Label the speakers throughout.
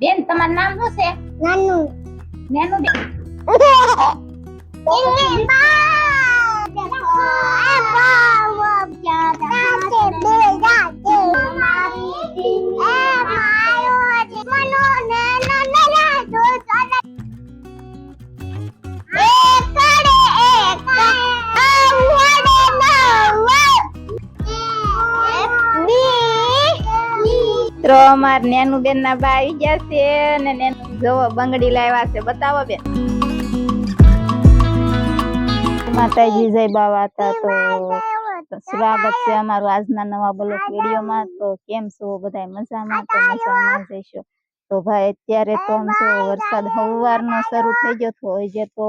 Speaker 1: બેન તમારું નામ શું છે
Speaker 2: નાનું
Speaker 1: નેનું બેન
Speaker 2: ઇંગલી બા એ બા જાતે
Speaker 1: અમાર નેનું બેન ના બા આવી ગયા છે ને નેનું જોવો બંગડી લાવ્યા છે. બતાવો બેન. માતાજી જય બાવા હતા તો સ્વાગત છે અમારું આજના નવા બ્લોક વિડીયોમાં. તો કેમ છો? બધા મજામાં? તો મજામાં જઈશું તો ભાઈ અત્યારે તો આમ જો વરસાદ સવારનો શરૂ થઈ ગયો તો હજે તો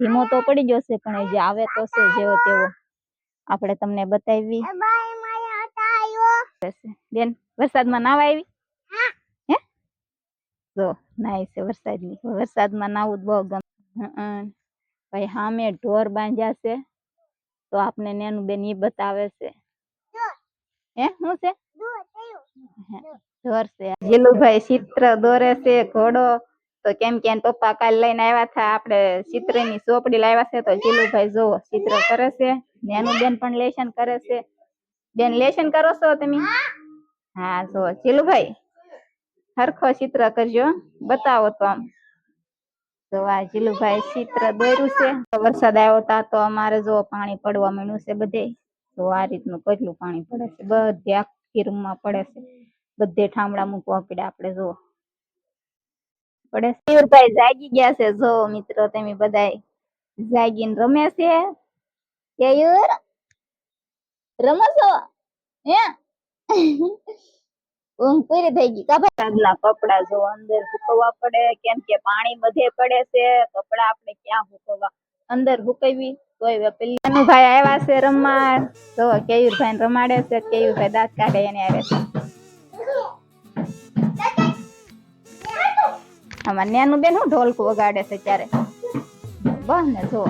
Speaker 1: ધીમો તો પડી ગયો છે પણ જે આવે તો છે જેવો તેવો. આપણે તમને બતાવી. બેન વરસાદમાં નાવા આવી? જો નાય છે વરસાદની. વરસાદમાં નાવું બહુ ગમે. ભાઈ સામે ઢોર બાંધ્યા છે, તો આપને નેનું બેન એ બતાવે છે. હે, શું છે? ઢોર જીલુભાઈ ચિત્ર દોરે છે, ઘોડો. તો કેમ કે પપ્પા કાલ લઈને આવ્યા હતા આપણે ચિત્રની ચોપડી લાવ્યા છે, તો જીલુભાઈ જોવો, ચિત્ર કરે છે. નેનું બેન પણ લેશન કરે છે. બેન, લેશન કરો છો તમે? હા જો જીલુભાઈ હરખો ચિત્ર કરજો. બતાવો તો આમ. તો આ જીલુભાઈ ચિત્ર દોર્યું છે. વરસાદ આવ્યો તા તો અમારે જો પાણી પડવા માંડ્યું છે બધે. તો આ રીતનું કેટલું પાણી પડે છે. બધે આખી રૂમમાં પડે છે. બધે ઠામડા મૂકવા પડે આપણે જો. પડે છે. જાગી ગયા છે. જો મિત્રો તમે બધાય જાગીને રમે છે. કેયુર, રમો છો? હે? ઊંઘ પૂરી થઈ ગઈ. કા ભાઈ કપડા જો અંદર સુકવવા પડે, કેમ કે પાણી બધે પડે છે, કપડા આપણે ક્યાં સુકવવા અંદર સુકવી તોય પેલી ભાઈ આવ્યા છે રમવા તો કેયુરભાઈ રમાડે છે કેયુરભાઈ દાંત કાઢે એને આવે આમાં નેનું બેન હું ઢોલકું વગાડે છે ત્યારે? બસ ને જો.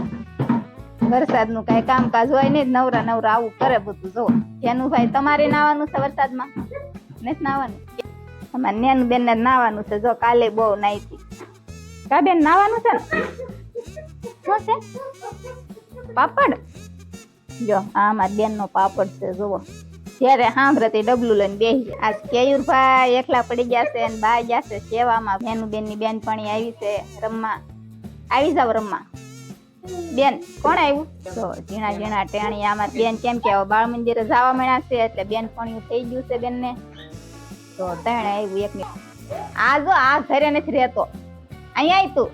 Speaker 1: વરસાદનું કઈ કામકાજ હોય નહીં, નવરા નવરા આવું કરે બધું જો. જેનું ભાઈ તમારે નાવાનું છે વરસાદમાં? નથી નાવાનું? અમારે નેનું બેન ને નાવાનું છે. જો કાલે બહુ નાઈતી કા બેન નાવાનું છે ને? શું છે? પાપડ? જો, આ અમારા બેન નો પાપડ છે, જુઓ. જ્યારે સાંભળતી ડબલું લઈને બેસી આજ કેયુરભાઈ એકલા પડી ગયા છે અને બા ગયા છે સેવામાં. બેનું બેનની બેનપણી આવી છે રમવા. આવી જાવ રમવા. બેન, કોણ આવ્યું? તો ઝીણા ઝીણા ટેણી આમાં બેન કેમ કે બાળ મંદિરે જવા મળ્યા છે એટલે બેનપણીયું થઈ ગયું છે બેન ને તો ત્રણ આવ્યું એક આ જો, આ ઘરે નથી રહેતો. અહીંયા આવી તું.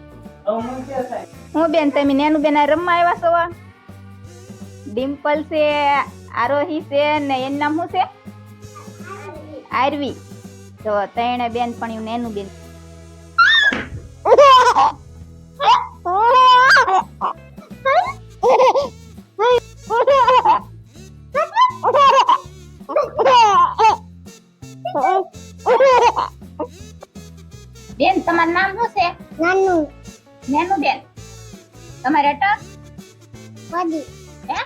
Speaker 1: હું બેન, તમે નેનું બેન રમવા આવ્યા છો? ડિમ્પલ છે, આરોહી છે ને એનું નામ શું છે? આરવી. તો ત્રણે બેન પણ નેનું બેન. તમારું નામ શું છે?
Speaker 2: નાનુ.
Speaker 1: નેનું બેન. તમારે અટક?
Speaker 2: વડી
Speaker 1: હે?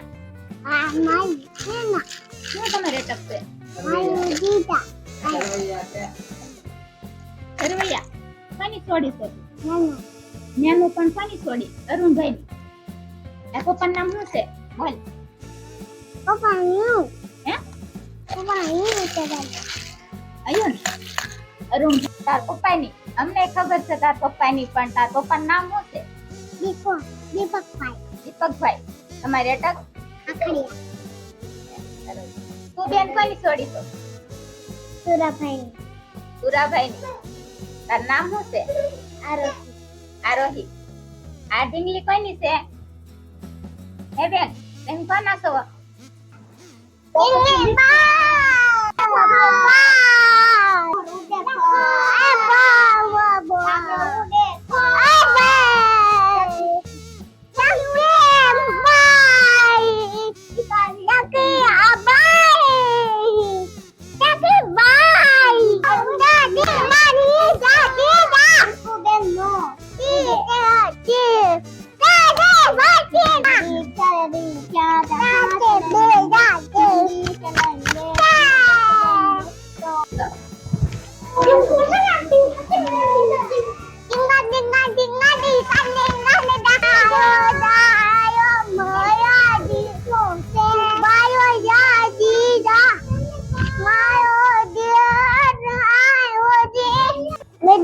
Speaker 2: આ મારી હેના
Speaker 1: શું તમારે અટક છે?
Speaker 2: મારી દીદા
Speaker 1: અરવૈયા. કોની છોડી છે?
Speaker 2: નાનુ.
Speaker 1: નેનું પણ કોની છોડી અરુણભાઈ આ પપ્પાનું નામ શું છે? બોલ.
Speaker 2: પપ્પા હું?
Speaker 1: હે
Speaker 2: પપ્પા હું ચડાવ
Speaker 1: અયુન અરુણ તાર પપ્પાની. અમને ખબર છે તાર પપ્પાની પણ તાર પપ્પાનું નામ શું છે?
Speaker 2: દીપો દીપક ભાઈ
Speaker 1: દીપકભાઈ. તમારી અટક?
Speaker 2: આખડિયા.
Speaker 1: તું બેન કોની છોડી તો
Speaker 2: સુરાભાઈ.
Speaker 1: સુરાભાઈની. તાર નામ શું છે?
Speaker 2: આરોહી.
Speaker 1: આરોહી. આ ઢીંગલી કોની છે? હે બેન એમ કોના છો?
Speaker 2: ઇંગલી Yeah.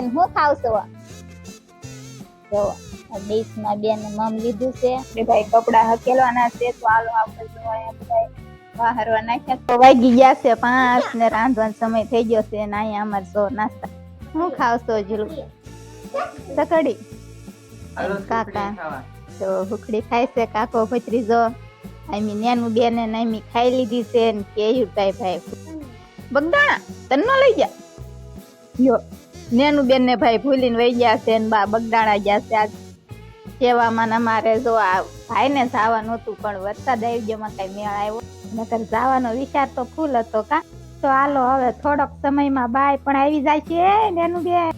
Speaker 1: બેન હું ખાવશો જો ડીશમાં બેન મમ લીધું છે. કે ભાઈ કપડા હકેલવાના છે તો હાલો આપણે જો અહીંયા બધા બહારવા નાખ્યા તો વાગી ગયા છે પાંચ ને રાંધવાનો સમય થઈ ગયો છે ને અહીંયા અમારે સો નાસ્તા. હું ખાવશો જીલું સકડી? કાકા. તો હુકડી ખાય છે કાકો ભત્રીજો આમી નેનું બેન ને આમી ખાઈ લીધી છે ને કેયું ભાઈ ભાઈ? બગદાણા તને ન લઈ જા યો નેનું બેન ને ભાઈ ભૂલીને વહી ગયા છે બા બગદાણા ગયા છે. આજ સેવામાં અમારે જો આ ભાઈ ને જવાનું હતું, પણ વરસાદ આવી ગયો કઈ મેળ આવ્યો નકર જવાનો વિચાર તો ફૂલ હતો કા. તો હાલો હવે થોડોક સમયમાં બાય પણ આવી જાય છે નેનું બેન.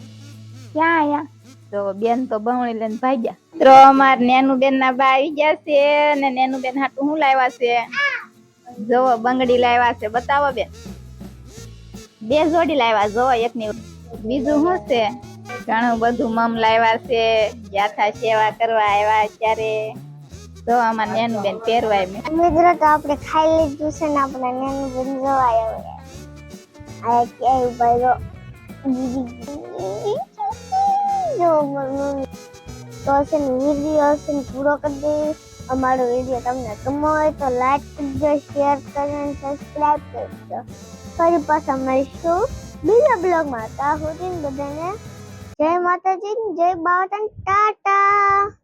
Speaker 1: ક્યાં આયા? તો બેન તો બમણી લઈને ભાગ્યા. તો અમાર નેનું બેન ના બા આવી ગયા છે ને નેનું બેન હાટું હું લાવ્યા છે? જોવો બંગડી લાવ્યા છે. બતાવો બેન. બે જોડી લાવ્યા, જોવો એકની બીજું શું છે? ઘણું બધું મમ લાવ્યા છે, યાથા સેવા કરવા આવ્યા ત્યારે તો આમાં નેનું બેન પહેરવાય મેં.
Speaker 2: મિત્રો, તો આપણે ખાઈ લીધું છે ને આપણે નાનું બેન જોવાય હવે. આ કે ઊભા જો તો છે ને વીડિયો છે ને પૂરો કરી દઈએ અમારો વીડિયો તમને ગમો હોય તો લાઈક કરજો શેર કરજો અને સબસ્ક્રાઇબ કરજો. ફરી પાછા મળીશું. બીજા બ્લોગમાં ત્યાં સુધી બધાને જય માતાજી જય બાવતન ટાટા.